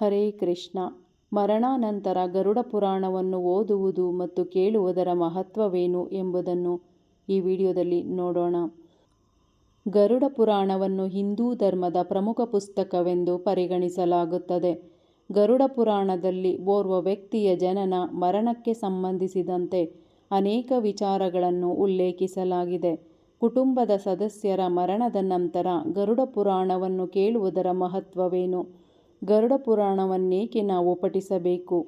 ಹರೇ ಕೃಷ್ಣ. ಮರಣಾನಂತರ ಗರುಡ ಪುರಾಣವನ್ನು ಓದುವುದು ಮತ್ತು ಕೇಳುವುದರ ಮಹತ್ವವೇನು ಎಂಬುದನ್ನು ಈ ವಿಡಿಯೋದಲ್ಲಿ ನೋಡೋಣ. ಗರುಡ ಪುರಾಣವನ್ನು ಹಿಂದೂ ಧರ್ಮದ ಪ್ರಮುಖ ಪುಸ್ತಕವೆಂದು ಪರಿಗಣಿಸಲಾಗುತ್ತದೆ. ಗರುಡ ಪುರಾಣದಲ್ಲಿ ಓರ್ವ ವ್ಯಕ್ತಿಯ ಜನನ ಮರಣಕ್ಕೆ ಸಂಬಂಧಿಸಿದಂತೆ ಅನೇಕ ವಿಚಾರಗಳನ್ನು ಉಲ್ಲೇಖಿಸಲಾಗಿದೆ. ಕುಟುಂಬದ ಸದಸ್ಯರ ಮರಣದ ನಂತರ ಗರುಡ ಪುರಾಣವನ್ನು ಕೇಳುವುದರ ಮಹತ್ವವೇನು? ಗರುಡ ಪುರಾಣವನ್ನೇಕೆ ನಾವು ಪಠಿಸಬೇಕು?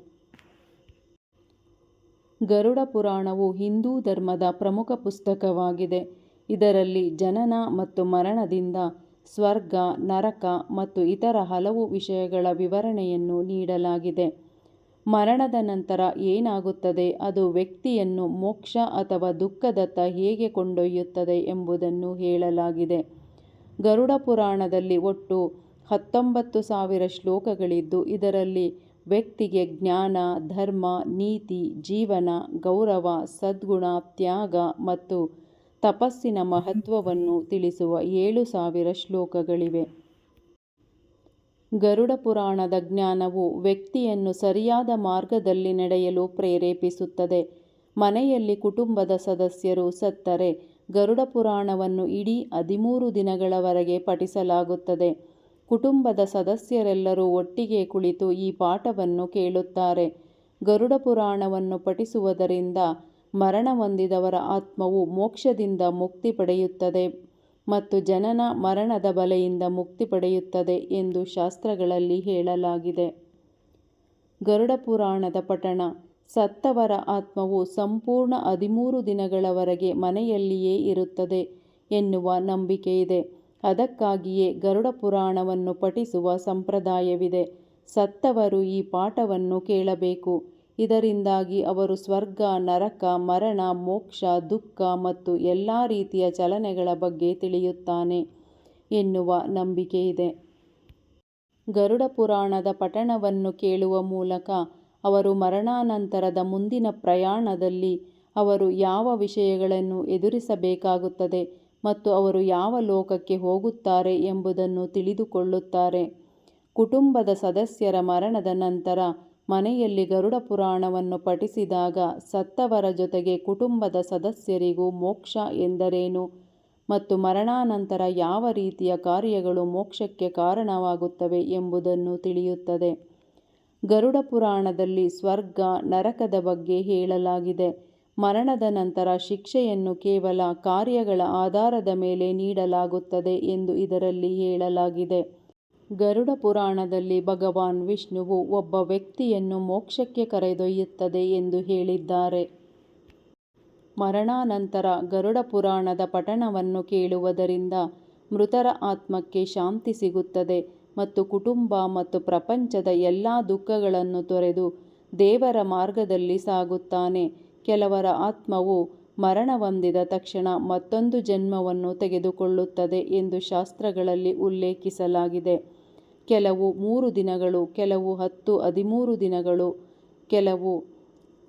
ಗರುಡ ಪುರಾಣವು ಹಿಂದೂ ಧರ್ಮದ ಪ್ರಮುಖ ಪುಸ್ತಕವಾಗಿದೆ. ಇದರಲ್ಲಿ ಜನನ ಮತ್ತು ಮರಣದಿಂದ ಸ್ವರ್ಗ, ನರಕ ಮತ್ತು ಇತರ ಹಲವು ವಿಷಯಗಳ ವಿವರಣೆಯನ್ನು ನೀಡಲಾಗಿದೆ. ಮರಣದ ನಂತರ ಏನಾಗುತ್ತದೆ? ಅದು ವ್ಯಕ್ತಿಯನ್ನು ಮೋಕ್ಷ ಅಥವಾ ದುಃಖದತ್ತ ಹೇಗೆ ಕೊಂಡೊಯ್ಯುತ್ತದೆ ಎಂಬುದನ್ನು ಹೇಳಲಾಗಿದೆ. ಗರುಡ ಪುರಾಣದಲ್ಲಿ ಒಟ್ಟು ಹತ್ತೊಂಬತ್ತು ಸಾವಿರ ಶ್ಲೋಕಗಳಿದ್ದು, ಇದರಲ್ಲಿ ವ್ಯಕ್ತಿಗೆ ಜ್ಞಾನ, ಧರ್ಮ, ನೀತಿ, ಜೀವನ, ಗೌರವ, ಸದ್ಗುಣ, ತ್ಯಾಗ ಮತ್ತು ತಪಸ್ಸಿನ ಮಹತ್ವವನ್ನು ತಿಳಿಸುವ ಏಳು ಸಾವಿರ ಶ್ಲೋಕಗಳಿವೆ. ಗರುಡ ಪುರಾಣದ ಜ್ಞಾನವು ವ್ಯಕ್ತಿಯನ್ನು ಸರಿಯಾದ ಮಾರ್ಗದಲ್ಲಿ ನಡೆಯಲು ಪ್ರೇರೇಪಿಸುತ್ತದೆ. ಮನೆಯಲ್ಲಿ ಕುಟುಂಬದ ಸದಸ್ಯರು ಸತ್ತರೆ, ಗರುಡ ಪುರಾಣವನ್ನು ಇಡೀ ಹದಿಮೂರು ದಿನಗಳವರೆಗೆ ಪಠಿಸಲಾಗುತ್ತದೆ. ಕುಟುಂಬದ ಸದಸ್ಯರೆಲ್ಲರೂ ಒಟ್ಟಿಗೆ ಕುಳಿತು ಈ ಪಾಠವನ್ನು ಕೇಳುತ್ತಾರೆ. ಗರುಡ ಪುರಾಣವನ್ನು ಪಠಿಸುವುದರಿಂದ ಮರಣ ಹೊಂದಿದವರ ಆತ್ಮವು ಮೋಕ್ಷದಿಂದ ಮುಕ್ತಿ ಪಡೆಯುತ್ತದೆ ಮತ್ತು ಜನನ ಮರಣದ ಬಲೆಯಿಂದ ಮುಕ್ತಿ ಪಡೆಯುತ್ತದೆ ಎಂದು ಶಾಸ್ತ್ರಗಳಲ್ಲಿ ಹೇಳಲಾಗಿದೆ. ಗರುಡ ಪುರಾಣದ ಪಠಣ, ಸತ್ತವರ ಆತ್ಮವು ಸಂಪೂರ್ಣ ಹದಿಮೂರು ದಿನಗಳವರೆಗೆ ಮನೆಯಲ್ಲಿಯೇ ಇರುತ್ತದೆ ಎನ್ನುವ ನಂಬಿಕೆಯಿದೆ. ಅದಕ್ಕಾಗಿಯೇ ಗರುಡ ಪುರಾಣವನ್ನು ಪಠಿಸುವ ಸಂಪ್ರದಾಯವಿದೆ. ಸತ್ತವರು ಈ ಪಾಠವನ್ನು ಕೇಳಬೇಕು. ಇದರಿಂದಾಗಿ ಅವರು ಸ್ವರ್ಗ, ನರಕ, ಮರಣ, ಮೋಕ್ಷ, ದುಃಖ ಮತ್ತು ಎಲ್ಲ ರೀತಿಯ ಚಲನೆಗಳ ಬಗ್ಗೆ ತಿಳಿಯುತ್ತಾನೆ ಎನ್ನುವ ನಂಬಿಕೆ ಇದೆ. ಗರುಡ ಪುರಾಣದ ಪಠಣವನ್ನು ಕೇಳುವ ಮೂಲಕ ಅವರು ಮರಣಾನಂತರದ ಮುಂದಿನ ಪ್ರಯಾಣದಲ್ಲಿ ಅವರು ಯಾವ ವಿಷಯಗಳನ್ನು ಎದುರಿಸಬೇಕಾಗುತ್ತದೆ? ಮತ್ತು ಅವರು ಯಾವ ಲೋಕಕ್ಕೆ ಹೋಗುತ್ತಾರೆ ಎಂಬುದನ್ನು ತಿಳಿದುಕೊಳ್ಳುತ್ತಾರೆ. ಕುಟುಂಬದ ಸದಸ್ಯರ ಮರಣದ ನಂತರ ಮನೆಯಲ್ಲಿ ಗರುಡ ಪುರಾಣವನ್ನು ಪಠಿಸಿದಾಗ ಸತ್ತವರ ಜೊತೆಗೆ ಕುಟುಂಬದ ಸದಸ್ಯರಿಗೂ ಮೋಕ್ಷ ಎಂದರೇನು? ಮತ್ತು ಮರಣಾನಂತರ ಯಾವ ರೀತಿಯ ಕಾರ್ಯಗಳು ಮೋಕ್ಷಕ್ಕೆ ಕಾರಣವಾಗುತ್ತವೆ ಎಂಬುದನ್ನು ತಿಳಿಯುತ್ತದೆ. ಗರುಡ ಪುರಾಣದಲ್ಲಿ ಸ್ವರ್ಗ, ನರಕದ ಬಗ್ಗೆ ಹೇಳಲಾಗಿದೆ. ಮರಣದ ನಂತರ ಶಿಕ್ಷೆಯನ್ನು ಕೇವಲ ಕಾರ್ಯಗಳ ಆಧಾರದ ಮೇಲೆ ನೀಡಲಾಗುತ್ತದೆ ಎಂದು ಇದರಲ್ಲಿ ಹೇಳಲಾಗಿದೆ. ಗರುಡ ಪುರಾಣದಲ್ಲಿ ಭಗವಾನ್ ವಿಷ್ಣುವು ಒಬ್ಬ ವ್ಯಕ್ತಿಯನ್ನು ಮೋಕ್ಷಕ್ಕೆ ಕರೆದೊಯ್ಯುತ್ತದೆ ಎಂದು ಹೇಳಿದ್ದಾರೆ. ಮರಣಾನಂತರ ಗರುಡ ಪುರಾಣದ ಪಠಣವನ್ನು ಕೇಳುವುದರಿಂದ ಮೃತರ ಆತ್ಮಕ್ಕೆ ಶಾಂತಿ ಸಿಗುತ್ತದೆ ಮತ್ತು ಕುಟುಂಬ ಮತ್ತು ಪ್ರಪಂಚದ ಎಲ್ಲ ದುಃಖಗಳನ್ನು ತೊರೆದು ದೇವರ ಮಾರ್ಗದಲ್ಲಿ ಸಾಗುತ್ತಾನೆ. ಕೆಲವರ ಆತ್ಮವು ಮರಣ ಹೊಂದಿದ ತಕ್ಷಣ ಮತ್ತೊಂದು ಜನ್ಮವನ್ನು ತೆಗೆದುಕೊಳ್ಳುತ್ತದೆ ಎಂದು ಶಾಸ್ತ್ರಗಳಲ್ಲಿ ಉಲ್ಲೇಖಿಸಲಾಗಿದೆ. ಕೆಲವು ಮೂರು ದಿನಗಳು, ಕೆಲವು ಹತ್ತು, ಹದಿಮೂರು ದಿನಗಳು, ಕೆಲವು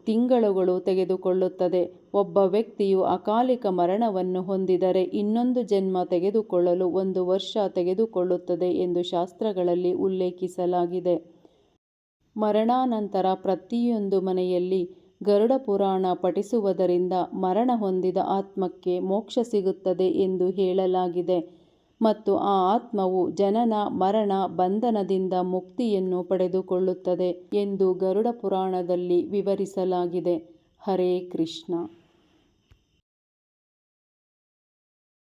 ತಿಂಗಳುಗಳು ತೆಗೆದುಕೊಳ್ಳುತ್ತದೆ. ಒಬ್ಬ ವ್ಯಕ್ತಿಯು ಅಕಾಲಿಕ ಮರಣವನ್ನು ಹೊಂದಿದರೆ ಇನ್ನೊಂದು ಜನ್ಮ ತೆಗೆದುಕೊಳ್ಳಲು ಒಂದು ವರ್ಷ ತೆಗೆದುಕೊಳ್ಳುತ್ತದೆ ಎಂದು ಶಾಸ್ತ್ರಗಳಲ್ಲಿ ಉಲ್ಲೇಖಿಸಲಾಗಿದೆ. ಮರಣಾನಂತರ ಪ್ರತಿಯೊಂದು ಮನೆಯಲ್ಲಿ ಗರುಡ ಪುರಾಣ ಪಠಿಸುವುದರಿಂದ ಮರಣ ಹೊಂದಿದ ಆತ್ಮಕ್ಕೆ ಮೋಕ್ಷ ಸಿಗುತ್ತದೆ ಎಂದು ಹೇಳಲಾಗಿದೆ. ಮತ್ತು ಆ ಆತ್ಮವು ಜನನ, ಮರಣ, ಬಂಧನದಿಂದ ಮುಕ್ತಿಯನ್ನು ಪಡೆದುಕೊಳ್ಳುತ್ತದೆ ಎಂದು ಗರುಡ ಪುರಾಣದಲ್ಲಿ ವಿವರಿಸಲಾಗಿದೆ. ಹರೇ ಕೃಷ್ಣ.